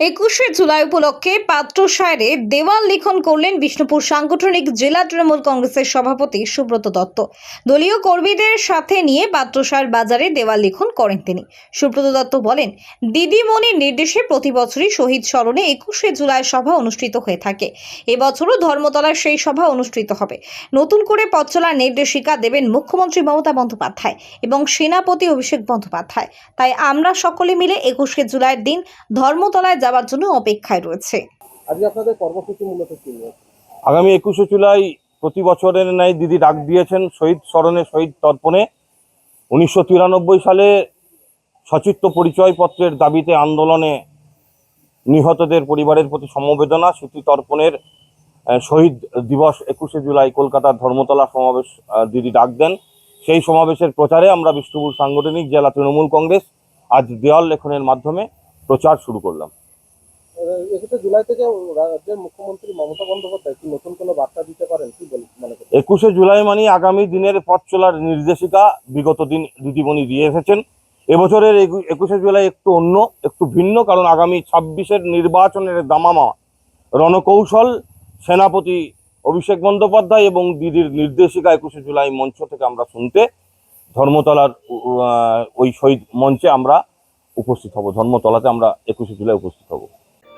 একুশে জুলাই উপলক্ষে পাত্রসায়রে দেওয়াল লিখন করলেন বিষ্ণুপুর সাংগঠনিক জেলা তৃণমূল কংগ্রেসের সভাপতি সুব্রত দত্ত। দলীয় কর্মীদের সাথে নিয়ে পাত্রসার বাজারে দেওয়াল লিখন করেন তিনি। সুব্রত দত্ত বলেন, দিদিমণির নির্দেশে প্রতি বছরই শহীদ স্মরণে একুশে জুলাই সভা অনুষ্ঠিত হয়ে থাকে। এবছরও ধর্মতলায় সেই সভা অনুষ্ঠিত হবে। নতুন করে পথ চলার নির্দেশিকা দেবেন মুখ্যমন্ত্রী মমতা বন্দ্যোপাধ্যায় এবং সেনাপতি অভিষেক বন্দ্যোপাধ্যায়। তাই আমরা সকলে মিলে একুশে জুলাইয়ের দিন ধর্মতলায় যাওয়ার জন্য অপেক্ষায় রয়েছে। আজকে আপনাদের কর্মসূচি মূলত কি আগামী একুশে জুলাই প্রতি বছরের ন্যায় দিদি ডাক দিয়েছেন শহীদ স্মরণে শহীদ তর্পণে। উনিশশো তিরানব্বই সালে সচিত্র পরিচয়পত্রের দাবিতে আন্দোলনে নিহতদের পরিবারের প্রতি সমবেদনা স্মৃতি তর্পণের শহীদ দিবস একুশে জুলাই কলকাতার ধর্মতলা সমাবেশ দিদি ডাক দেন। সেই সমাবেশের প্রচারে আমরা বিষ্ণুপুর সাংগঠনিক জেলা তৃণমূল কংগ্রেস আজ দেওয়াল লেখনের মাধ্যমে প্রচার শুরু করলাম। একুশে জুলাই থেকে রাজ্যের মুখ্যমন্ত্রী মমতা বন্দ্যোপাধ্যায় কি নতুন কোনো বার্তা দিতে পারেন? কি মনে একুশে জুলাই মানে আগামী দিনের পথ চলার নির্দেশিকা বিগত দিন দিদিমণি দিয়ে এসেছেন। এবছরের একু- একুশে জুলাই একটু অন্য, একটু ভিন্ন, কারণ আগামী ছাব্বিশের নির্বাচনের দামামা রণকৌশল, সেনাপতি অভিষেক বন্দ্যোপাধ্যায় এবং দিদির নির্দেশিকা একুশে জুলাই মঞ্চ থেকে আমরা শুনতে, ধর্মতলার ওই শহীদ মঞ্চে আমরা উপস্থিত হব। ধর্মতলাতে আমরা একুশে জুলাই উপস্থিত হব।